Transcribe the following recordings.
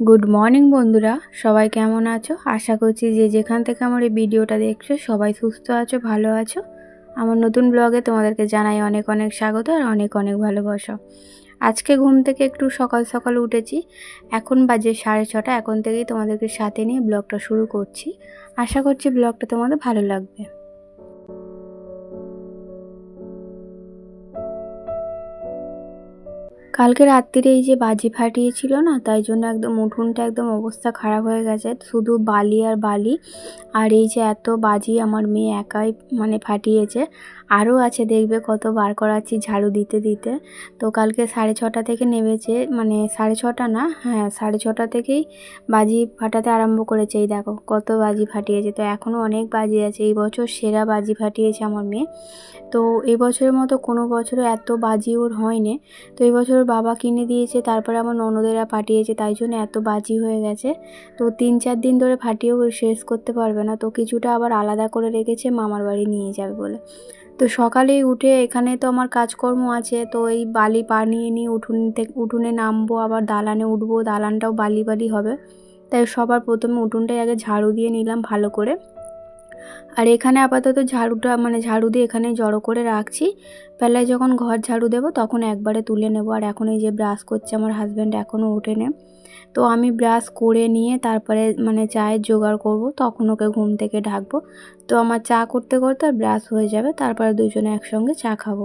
Good morning বন্ধুরা। সবাই কেমন আছো? আশা করছি যে যেখান থেকে আমার এই ভিডিওটা দেখছ, সবাই সুস্থ আছো, ভালো আছো। আমার নতুন ব্লগে তোমাদেরকে জানাই অনেক অনেক স্বাগত আর অনেক অনেক ভালোবাসা। আজকে ঘুম থেকে একটু সকাল সকাল উঠেছি। এখন বাজে সাড়ে ছটা। এখন থেকেই তোমাদেরকে সাথে নিয়ে ব্লগটা শুরু করছি। আশা করছি ব্লগটা তোমাদের ভালো লাগবে। কালকে রাত্রিরে এই যে বাজি ফাটিয়েছিল না, তাই জন্য একদম উঠোনটা একদম অবস্থা খারাপ হয়ে গেছে। শুধু বালি আর বালি। আর এই যে এত বাজি আমার মেয়ে একাই মানে ফাটিয়েছে। আরও আছে, দেখবে কত বার করাচ্ছি ঝাড়ু দিতে দিতে। তো কালকে সাড়ে ছটা থেকে নেমেছে মানে সাড়ে ছটা না হ্যাঁ সাড়ে ছটা থেকেই বাজি ফাটাতে আরম্ভ করেছে। এই দেখো কত বাজি ফাটিয়েছে। তো এখনও অনেক বাজি আছে, এই বছর সেরা বাজি ফাটিয়েছে আমার মেয়ে। তো এই বছরের মতো কোনো বছরও এত বাজি ওর হয়নি। তো এই বছর বাবা কিনে দিয়েছে, তারপরে আমার ননদেরা ফাটিয়েছে তাই জন্য এত বাজি হয়ে গেছে। তো তিন চার দিন ধরে ফাটিয়েও শেষ করতে পারবে না। তো কিছুটা আবার আলাদা করে রেখেছে, মামার বাড়ি নিয়ে যাবে বলে। তো সকালেই উঠে এখানে তো আমার কাজকর্ম আছে, তো এই বালি পানিয়ে নিয়ে উঠুন থেকে উঠোনে নামবো, আবার দালানে উঠবো, দালানটাও বালি বালি হবে। তাই সবার প্রথমে উঠোনটাই আগে ঝাড়ু দিয়ে নিলাম ভালো করে। আর এখানে আপাতত ঝাড়ুটা মানে ঝাড়ু দিয়ে এখানে জড়ো করে রাখছি। বেলায় যখন ঘর ঝাড়ু দেবো তখন একবারে তুলে নেব। আর এখন এই যে ব্রাশ করছে আমার হাজব্যান্ড এখনও ওঠেনে। তো আমি ব্রাশ করে নিয়ে তারপরে মানে চায়ের জোগাড় করব, তখন ওকে ঘুম থেকে ঢাকবো। তো আমার চা করতে করতে ব্রাশ হয়ে যাবে, তারপরে দুজনে একসঙ্গে চা খাব।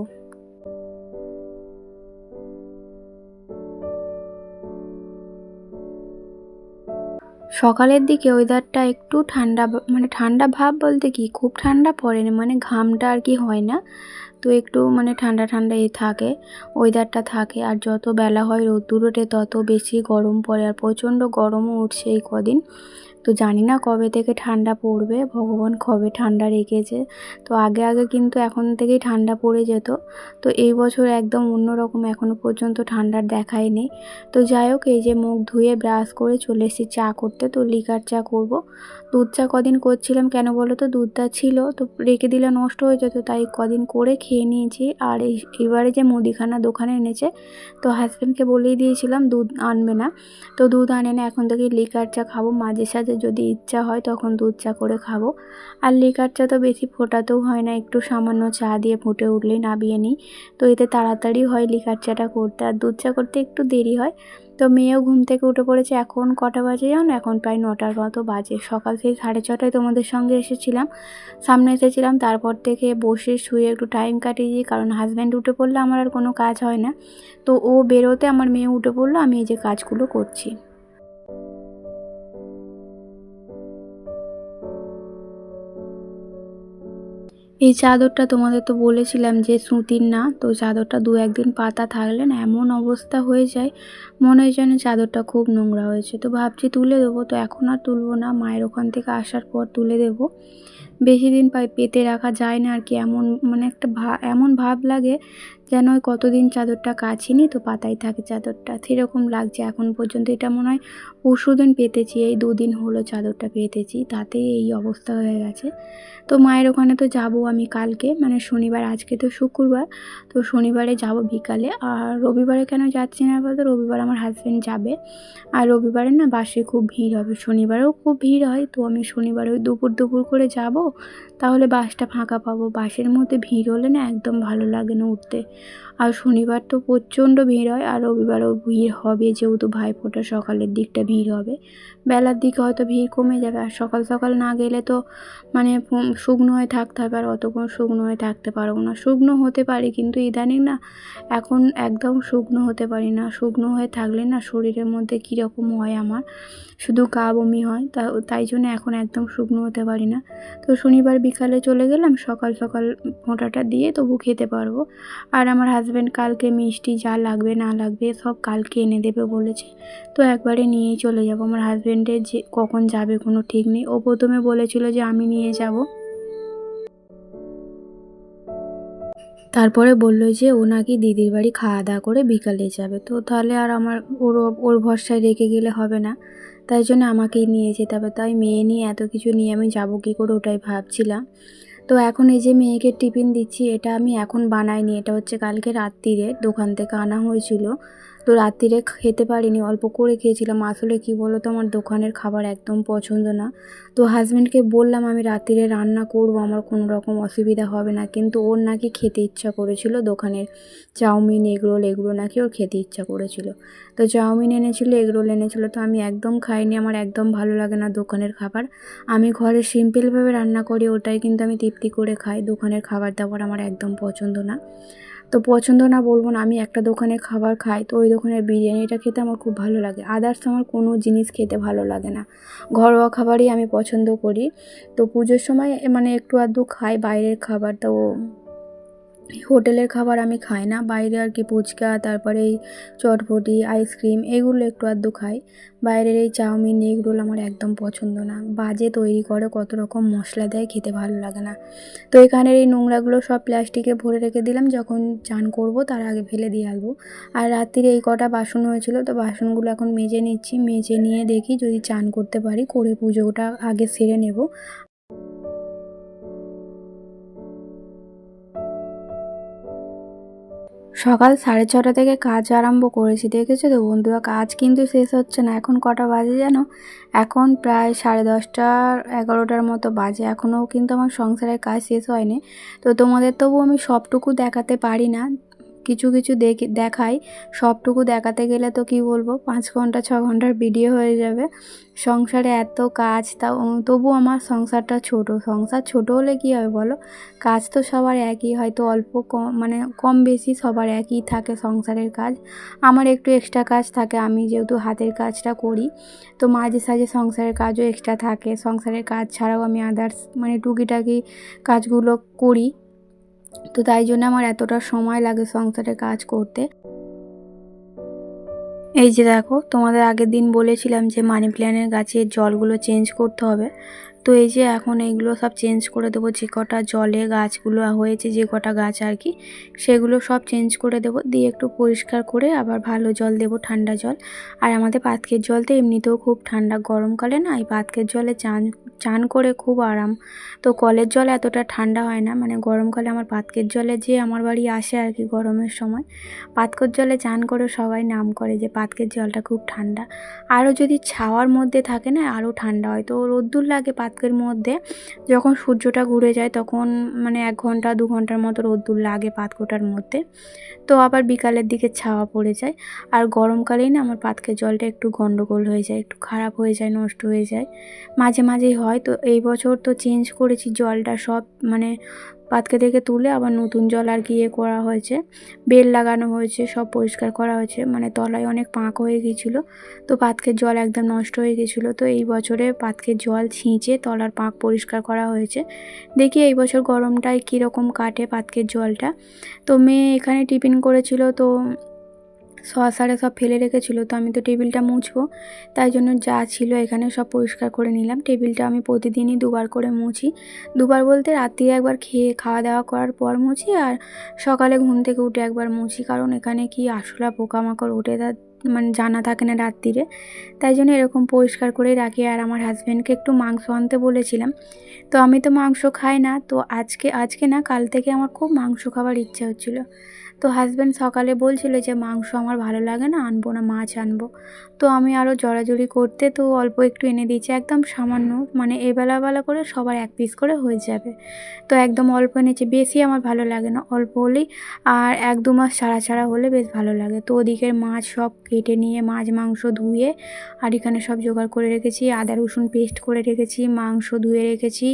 সকালের দিকে ওয়েদারটা একটু ঠান্ডা মানে ঠান্ডা ভাব বলতে কি, খুব ঠান্ডা পড়ে না মানে ঘামটা আর কি হয় না। তো একটু মানে ঠান্ডা ঠান্ডা এ থাকে ওয়েদারটা থাকে, আর যত বেলা হয় রোদ্দুর ওঠে তত বেশি গরম পড়ে, আর প্রচণ্ড গরমও উঠছে এই কদিন। তো জানি না কবে থেকে ঠান্ডা পড়বে, ভগবান কবে ঠান্ডা রেখেছে। তো আগে আগে কিন্তু এখন থেকেই ঠান্ডা পড়ে যেত। তো এই বছর একদম অন্যরকম এখনও পর্যন্ত ঠান্ডার দেখাই নেই। তো যাই হোক, এই যে মুখ ধুয়ে ব্রাশ করে চলে এসেছি চা করতে। তো লিকার চা করব। দুধ চা কদিন করছিলাম, কেন বলো তো? দুধটা ছিল, তো রেখে দিলে নষ্ট হয়ে যেত, তাই কদিন করে খেয়ে নিয়েছি। আর এই, এবারে যে মুদিখানা দোকানে এনেছে, তো হাজব্যান্ডকে বলেই দিয়েছিলাম, দুধ আনবে না। তো দুধ আনে না, এখন থেকে লিকার চা খাব। মাঝে সাঝে যদি ইচ্ছা হয় তখন দুধ চা করে খাব। আর লিকার চা তো বেশি ফোটাতেও হয় না, একটু সামান্য চা দিয়ে ফুটে উঠলেই নাবিয়ে নিই। তো এতে তাড়াতাড়ি হয় লিকার চাটা করতে। আর দুধ চা করতে একটু দেরি হয়। তো মেয়েও ঘুম থেকে উঠে পড়েছে এখন কটা বাজে না এখন প্রায় নটার মতো বাজে। সকাল থেকে সাড়ে ছটায় তোমাদের সঙ্গে এসেছিলাম। সামনে এসেছিলাম, তারপর থেকে বসে শুয়ে একটু টাইম কাটিয়ে দিই, কারণ হাজব্যান্ড উঠে পড়লে আমার আর কোনো কাজ হয় না। তো ও বেরোতে আমার মেয়ে উঠে পড়ল, আমি এই যে কাজগুলো করছি। এই চাদরটা তোমাদের তো বলেছিলাম যে সুতির না, তো চাদরটা দু একদিন পাতা থাকলে না এমন অবস্থা হয়ে যায়, মনে হয় যেন চাদরটা খুব নোংরা হয়েছে। তো ভাবছি তুলে দেবো, তো এখন আর তুলবো না, মায়ের ওখান থেকে আসার পর তুলে দেবো। বেশি দিন পাই পেতে রাখা যায় না আর কি। এমন মানে একটা ভা, এমন ভাব লাগে যেন ওই কতদিন চাদরটা কাছিনি তো পাতাই থাকে চাদরটা। সেরকম লাগছে। এখন পর্যন্ত এটা মনে হয় পরশু দিন পেতেছি, এই দুদিন হলো চাদরটা পেতেছি, তাতেই এই অবস্থা হয়ে গেছে। তো মায়ের ওখানে তো যাব আমি কালকে মানে শনিবার, আজকে তো শুক্রবার, তো শনিবারে যাব বিকালে। আর রবিবারে কেন যাচ্ছি না বলতে? রবিবার আমার হাজব্যান্ড যাবে। আর রবিবারে না বাসে খুব ভিড় হবে। শনিবারেও খুব ভিড় হয়, তো আমি শনিবারে ওই দুপুর দুপুর করে যাব। তাহলে বাসটা ফাঁকা পাবো। বাসের মধ্যে ভিড় হলে না একদম ভালো লাগে না উঠতে। আর শনিবার তো প্রচণ্ড ভিড় হয় আর রবিবারও ভিড় হবে যেহেতু ভাইফোঁটা সকালের দিকটা ভিড় হবে। বেলার দিকে হয়তো ভিড় কমে যাবে আর সকাল সকাল না গেলে তো মানে শুকনো হয়ে থাকতে হবে আর অতক্ষণ শুকনো হয়ে থাকতে পারব না। শুকনো হতে পারি কিন্তু ইদানিং না এখন একদম শুকনো হতে পারি না। শুকনো হয়ে থাকলে না শরীরের মধ্যে কীরকম হয় আমার? শুধু গা বমি হয় তা, তাই জন্য এখন একদম শুকনো হতে পারি না। তো শনিবার বিকালে চলে গেলাম, সকাল সকাল ফোঁটাটা দিয়ে তবু খেতে পারব। আর আমার হাজব্যান্ড কালকে মিষ্টি যা লাগবে না লাগবে সব কালকে এনে দেবে বলেছে। তো একবারে নিয়েই চলে যাব। আমার হাজব্যান্ডের যে কখন যাবে কোনো ঠিক নেই। ও প্রথমে বলেছিল যে আমি নিয়ে যাব। তারপরে বলল যে ও নাকি দিদির বাড়ি খাওয়া দাওয়া করে বিকালে যাবে। তো তাহলে আর আমার ওর ওর ভরসায় রেখে গেলে হবে না। তাই জন্য আমাকেই নিয়ে যেতে হবে। তাই মেয়ে নিয়ে এত কিছু নিয়ে আমি যাব কী করে ওটাই ভাবছিলাম। তো এখন এই যে মেয়েকে টিফিন দিচ্ছি, এটা আমি এখন বানাইনি। এটা হচ্ছে কালকে রাত্রিরে দোকান থেকে আনা হয়েছিল। তো রাত্রিরে খেতে পারিনি, অল্প করে খেয়েছিলাম। আসলে কি বলো তো আমার দোকানের খাবার একদম পছন্দ না। তো হাজব্যান্ডকে বললাম, আমি রাত্রিরে রান্না করব, আমার কোনো রকম অসুবিধা হবে না। কিন্তু ওর নাকি খেতে ইচ্ছা করেছিল দোকানের। চাউমিন, এগরোল, এগুলো নাকি ওর খেতে ইচ্ছা করেছিল। তো চাউমিন এনেছিল, এগরোল এনেছিল, তো আমি একদম খাইনি। আমার একদম ভালো লাগে না দোকানের খাবার। আমি ঘরে সিম্পলভাবে রান্না করি, ওটাই কিন্তু আমি তৃপ্তি করে খাই। দোকানের খাবার দাবার আমার একদম পছন্দ না। তো পছন্দ না বলব না, আমি একটা দোকানে খাবার খাই, তো ওই দোকানের বিরিয়ানিটা খেতে আমার খুব ভালো লাগে। আদার্স আমার কোনো জিনিস খেতে ভালো লাগে না। ঘরোয়া খাবারই আমি পছন্দ করি। তো পুজোর সময় মানে একটু আধটু খাই, বাইরের খাবার তো হোটেলের খাবার আমি খাই না। বাইরে আর কি ফুচকা, তারপরে এই চটপটি, আইসক্রিম এগুলো একটু আধটু খাই। বাইরের এই চাউমিন, এগরোল আমার একদম পছন্দ না। বাজে তৈরি করে, কত রকম মশলা দেয়, খেতে ভালো লাগে না। তো এখানের এই নোংরাগুলো সব প্লাস্টিকে ভরে রেখে দিলাম। যখন চান করব, তার আগে ফেলে দিয়ে আসব। আর রাত্রিরে এই কটা বাসন হয়েছিল, তো বাসনগুলো এখন মেজে নিচ্ছি। মেজে নিয়ে দেখি যদি চান করতে পারি, করে পুজোটা আগে সেরে নেব। সকাল সাড়ে ছটা থেকে কাজ আরম্ভ করেছি, দেখেছ তো বন্ধুরা? কাজ কিন্তু শেষ হচ্ছে না, এখন কটা বাজে যেন এখন প্রায় সাড়ে দশটা, এগারোটার মতো বাজে, এখনও কিন্তু আমার সংসারের কাজ শেষ হয়নি। তো তোমাদের তবু আমি সবটুকু দেখাতে পারি না। কিছু কিছু দেখে, দেখাই। সবটুকু দেখাতে গেলে তো কি বলব? পাঁচ ঘণ্টা, ছ ঘণ্টার ভিডিও হয়ে যাবে। সংসারে এত কাজ, তাও তবু আমার সংসারটা ছোট। সংসার ছোট হলে কী হবে বলো? কাজ তো সবার একই, হয়তো অল্প কম মানে কম বেশি সবার একই থাকে সংসারের কাজ। আমার একটু এক্সট্রা কাজ থাকে, আমি যেহেতু হাতের কাজটা করি, তো মাঝে সাঝে সংসারের কাজও এক্সট্রা থাকে। সংসারের কাজ ছাড়াও আমি আদার্স মানে টুকিটাকি কাজগুলো করি। তো তাই জন্য আমার এতটা সময় লাগে সংসারে কাজ করতে। এই যে দেখো, তোমাদের আগের দিন বলেছিলাম যে মানি প্ল্যানের গাছের জলগুলো চেঞ্জ করতে হবে। তো এই যে এখন এইগুলো সব চেঞ্জ করে দেবো, যে কটা জলে গাছগুলো হয়েছে, যে কটা গাছ আর কি, সেগুলো সব চেঞ্জ করে দেবো। দিয়ে একটু পরিষ্কার করে আবার ভালো জল দেবো, ঠান্ডা জল। আর আমাদের পাতকের জল তো এমনিতেও খুব ঠান্ডা, গরমকালে না, এই পাতকের জলে চান চান করে খুব আরাম। তো কলের জল এতটা ঠান্ডা হয় না মানে গরমকালে আমার পাতকের জলে যে আমার বাড়ি আসে আর কি গরমের সময়, পাতকের জলে চান করে সবাই নাম করে যে পাতকের জলটা খুব ঠান্ডা। আরও যদি ছাওয়ার মধ্যে থাকে না, আরও ঠান্ডা হয়, তো রোদ্দুর লাগে পাতকের মধ্যে যখন সূর্যটা ঘুরে যায় তখন মানে এক ঘণ্টা, দু ঘণ্টার মতো রোদ্দুর লাগে পাতকোটার মধ্যে। তো আবার বিকালের দিকে ছাওয়া পড়ে যায়। আর গরমকালেই না আমার পাতকের জলটা একটু গন্ডগোল হয়ে যায়, একটু খারাপ হয়ে যায়, নষ্ট হয়ে যায়। মাঝে মাঝেই হয়। তো এই বছর তো চেঞ্জ করেছি জলটা সব মানে পাতকে থেকে তুলে আবার নতুন জল আর কি ইয়ে করা হয়েছে। বেল লাগানো হয়েছে, সব পরিষ্কার করা হয়েছে। মানে তলায় অনেক পাঁক হয়ে গিয়েছিল। তো পাতকের জল একদম নষ্ট হয়ে গেছিল তো এই বছরে পাতকের জল ছিঁচে তলার পাঁক পরিষ্কার করা হয়েছে। দেখি এই বছর গরমটায় কীরকম কাটে পাতকের জলটা। তো মেয়ে এখানে টিফিন করেছিল, তো সারে সব ফেলে রেখেছিলো, তো আমি তো টেবিলটা মুছবো। তাই জন্য যা ছিল এখানে সব পরিষ্কার করে নিলাম। টেবিলটা আমি প্রতিদিনই দুবার করে মুছি। দুবার বলতে রাত্রি একবার খেয়ে খাওয়া দাওয়া করার পর মুছি, আর সকালে ঘুম থেকে উঠে একবার মুছি, কারণ এখানে কি আসলা পোকামাকড় উঠে তার মানে জানা থাকে না রাত্রিরে। তাই জন্য এরকম পরিষ্কার করেই রাখি। আর আমার হাজব্যান্ডকে একটু মাংস আনতে বলেছিলাম। তো আমি তো মাংস খাই না। তো আজকে আজকে না, কাল থেকে আমার খুব মাংস খাবার ইচ্ছা হচ্ছিল। তো হাজব্যান্ড সকালে বলছিল যে, মাংস আমার ভালো লাগে না, আনব না, মাছ আনব। তো আমি আরও জড়াজড়ি করতে তো অল্প একটু এনে দিয়েছি, একদম সামান্য মানে এবেলাবেলা করে সবার এক পিস করে হয়ে যাবে। তো একদম অল্প এনেছি, বেশি আমার ভালো লাগে না, অল্প হলেই, আর এক দু মাস ছাড়া ছাড়া হলে বেশ ভালো লাগে। তো ওদিকের মাছ সব কেটে নিয়ে, মাছ, মাংস ধুয়ে, আর এখানে সব জোগাড় করে রেখেছি, আদা, রসুন পেস্ট করে রেখেছি, মাংস ধুয়ে রেখেছি।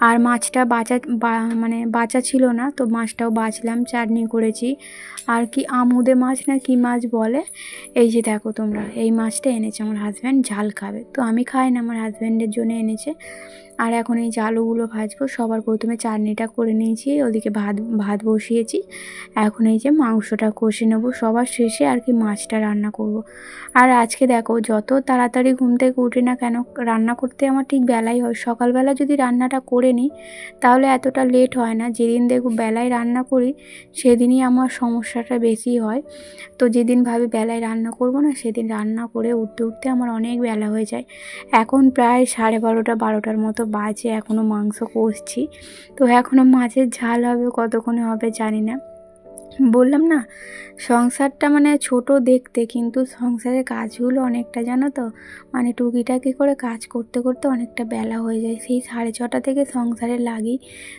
আর মাছটা বাঁচা মানে বাঁচা ছিল না, তো মাছটাও বাঁচলাম, চাটনি করেছি। আর কি আমুদে মাছ না কি মাছ বলে? এই যে দেখো তোমরা, এই মাছটা এনেছে আমার হাজব্যান্ড ঝাল খাবে। তো আমি খাই না, আমার হাজব্যান্ডের জন্য এনেছে। আর এখন এই জালুগুলো ভাজবো, সবার প্রথমে চাটনিটা করে নিয়েছি, ওদিকে ভাত ভাত বসিয়েছি। এখন এই যে মাংসটা কষে নেব, সবার শেষে আর কি মাছটা রান্না করব। আর আজকে দেখো, যত তাড়াতাড়ি ঘুম থেকে উঠে না কেন, রান্না করতে আমার ঠিক বেলাই হয়। সকালবেলা যদি রান্নাটা করে নিই, তাহলে এতটা লেট হয় না। যেদিন দেখো বেলায় রান্না করি, সেদিনই আমার সমস্যাটা বেশি হয়। তো যেদিন ভাবে বেলায় রান্না করব না, সেদিন রান্না করে উঠতে উঠতে আমার অনেক বেলা হয়ে যায়। এখন প্রায় সাড়ে বারোটা, বারোটার মতো বাজে এখনও মাংস কষছি। তো এখনও মাছের ঝাল হবে, কতক্ষণে হবে জানি না। বললাম না, সংসারটা মানে ছোট দেখতে, কিন্তু সংসারের কাজগুলো অনেকটা, জানো তো? মানে টুকিটাকি করে কাজ করতে করতে অনেকটা বেলা হয়ে যায়। সেই সাড়ে ছটা থেকে সংসারে লাগি।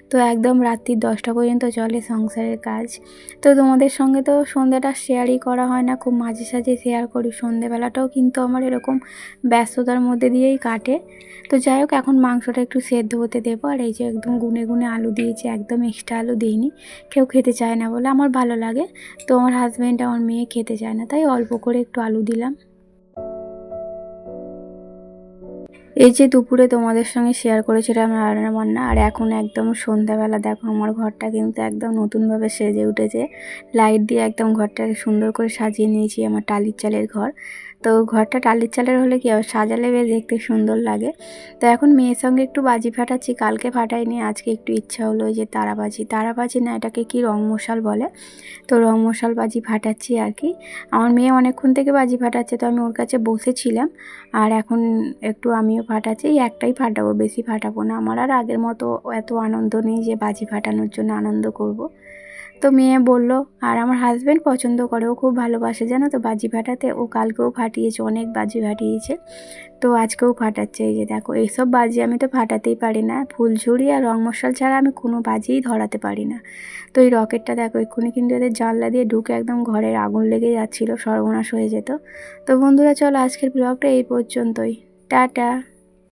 তো একদম রাত্রির দশটা পর্যন্ত চলে সংসারের কাজ। তো তোমাদের সঙ্গে তো সন্ধ্যাটা শেয়ারই করা হয় না। খুব মাঝে সাঝে শেয়ার করি। সন্ধেবেলাটাও কিন্তু আমার এরকম ব্যস্ততার মধ্যে দিয়েই কাটে। তো যাই হোক, এখন মাংসটা একটু সেদ্ধ হতে দেবো। আর এই যে একদম গুনে গুনে আলু দিয়েছি, একদম এক্সট্রা আলু দিইনি। কেউ খেতে চায় না বলে। আমার ভালো লাগে। তো আমার হাজব্যান্ড আমার মেয়ে খেতে চায় না। তাই অল্প করে একটু আলু দিলাম। এই যে দুপুরে তোমাদের সঙ্গে শেয়ার করেছিলাম রান্না বান্না, আর এখন একদম সন্ধ্যাবেলা, দেখো আমার ঘরটা কিন্তু একদম নতুনভাবে সেজে উঠেছে। লাইট দিয়ে একদম ঘরটাকে সুন্দর করে সাজিয়ে নিয়েছি, আমার টালির চালের ঘর। তো ঘরটা টালির চালের হলে কি হবে? সাজালে বেশ দেখতে সুন্দর লাগে। তো এখন মেয়ের সঙ্গে একটু বাজি ফাটাচ্ছি, কালকে ফাটাইনি, আজকে একটু ইচ্ছা হলো যে তারাবাজি। তারাবাজি না, এটাকে কি রং মশাল বলে? তো রং মশাল বাজি ফাটাচ্ছি আর কি। আমার মেয়ে অনেকক্ষণ থেকে বাজি ফাটাচ্ছে, তো আমি ওর কাছে বসেছিলাম। আর এখন একটু আমিও ফাটাচ্ছি একটাই ফাটাবো, বেশি ফাটাবো না। আমার আর আগের মতো এত আনন্দ নেই যে বাজি ফাটানোর জন্য আনন্দ করব। তো মেয়ে বলল, আর আমার হাজব্যান্ড পছন্দ করে, ও খুব ভালোবাসে, জানো তো? বাজি ফাটাতে ও কালকেও ফাটিয়েছে, অনেক বাজি ফাটিয়েছে। তো আজকেও ফাটাচ্ছে, এই যে দেখো, এইসব বাজি আমি তো ফাটাতেই পারি না। ফুলঝুরি আর রং মশাল ছাড়া আমি কোনো বাজিই ধরাতে পারি না। তো এই রকেটটা দেখো, এক্ষুনি কিন্তু এদের জানলা দিয়ে ঢুকে একদম ঘরের আগুন লেগে যাচ্ছিল, সর্বনাশ হয়ে যেত। তো বন্ধুরা, চলো আজকের ব্লগটা এই পর্যন্তই। টাটা!